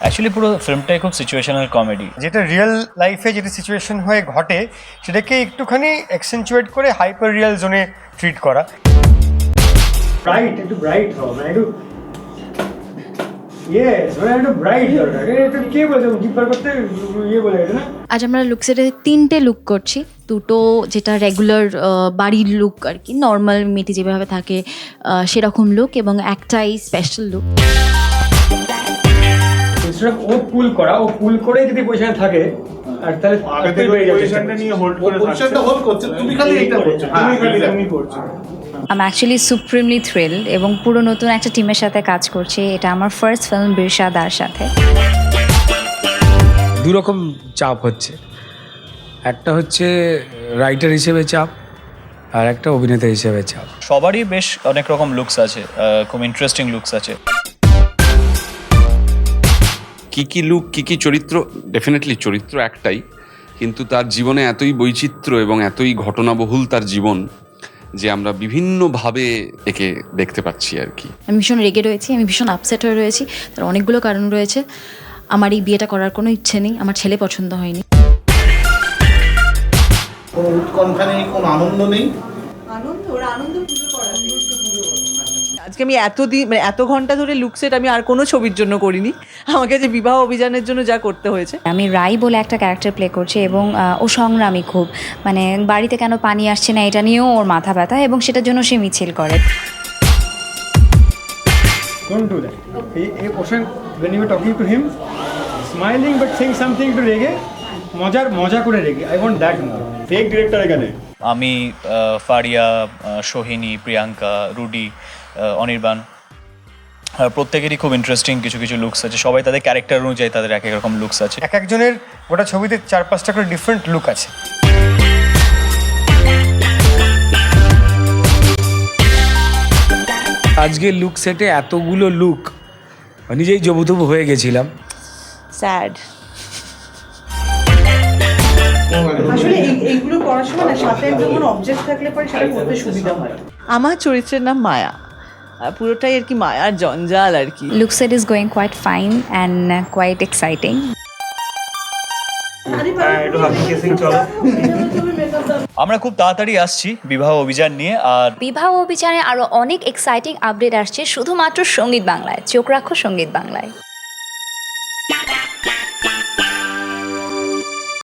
Actually পুরো ফিল্মটাই খুব situational comedy যেটা রিয়েল লাইফে যেটা সিচুয়েশন হয়ে ঘটে সেটাকে একটুখানি এক্সেন্চুয়েট করে হাইপার রিয়েল জোনে ট্রিট করা। ব্রাইট একটু ব্রাইট হও মানে একটু আজ আমরা লুকসেটে তিনটে লুক করছি। দুটো যেটা রেগুলার বাড়ির লুক আর কি নর্মাল মেয়েটি যেভাবে থাকে সেরকম লুক এবং একটাই special look instead of pull করা ও পুল করে যদি পজিশনে থাকে আর তাহলে আগে থেকে পজিশনটা নিয়ে হোল্ড করে পজিশনটা হোল্ড করছে তুমি খালি এইটা করছ। তুমি খালি তুমি করছ। আমি অ্যাকচুয়ালি সুপ্রিমলি থ্রিল এবং পুরো নতুন একটা টিমের সাথে কাজ করছি। এটা আমার ফার্স্ট ফিল্ম বিরসা দার সাথে। দু রকম চাপ হচ্ছে। একটা হচ্ছে রাইটার হিসেবে চাপ আর একটা অভিনেতা হিসেবে চাপ। সবারই বেশ অনেক রকম লুকস আছে খুব ইন্টারেস্টিং লুকস আছে। কি কি লুক কি কি চরিত্র ডেফিনেটলি চরিত্র একটাই কিন্তু তার জীবনে এতই বৈচিত্র্য এবং এতই ঘটনাবহুল তার জীবন যে আমরা বিভিন্নভাবে একে দেখতে পাচ্ছি আর কি। আমি ভীষণ রেগে রয়েছি আমি ভীষণ আপসেট হয়ে রয়েছি তার অনেকগুলো কারণ রয়েছে। আমার এই বিয়েটা করার কোনো ইচ্ছে নেই আমার ছেলে পছন্দ হয়নি। কোনো উৎকণ্ঠা নেই কোনো আনন্দ নেই? আজকে আমি এতদিন মানে এত ঘণ্টা ধরে লুকসেট আমি আর কোনো ছবির জন্য করিনি। আমাকে যে বিবাহ অভিযানের জন্য যা করতে হয়েছে। আমি রাই বলে একটা ক্যারেক্টার প্লে করছি এবং ও সংগ্রামী খুব। মানে বাড়িতে কেন পানি আসছে না এটা নিয়েও ওর মাথা ব্যথা এবং সেটার জন্য সে মিছিল করে। Don't do that. A, a person, when you are talking to him, smiling but saying something to রেগে মজার মজা করে রেগে I want that more fake director এখানে। আমি ফারিয়া সোহিনী প্রিয়াঙ্কা রুডি অনির্বাণ। আর প্রত্যেকেরই খুব ইন্টারেস্টিং কিছু কিছু লুকস আছে। সবাই তাদের ক্যারেক্টার অনুযায়ী তাদের এক এক রকম লুকস আছে। এক একজনের গোটা ছবিতে চার পাঁচটা করে ডিফারেন্ট লুক আছে। আজকের লুক সেটে এতগুলো লুক নিজেই জবুতবু হয়ে গেছিলাম। স্যাড আসলে এই- এইগুলো করার সময় না সাথে একদম কোনো অবজেক্ট থাকলে পরে সুবিধা হয়। আমার চরিত্রের নাম মায়া। পুরোটাই আর কি মায়ার জঞ্জাল আর কি। Look set is going quite fine and quite exciting আমরা খুব তাড়াতাড়ি আসছি বিবাহ অভিযান নিয়ে আর বিবাহ অভিযানে আরও অনেক এক্সাইটিং আপডেট আসছে শুধুমাত্র সংগীত বাংলায় চোখ রাখো সংগীত বাংলায়।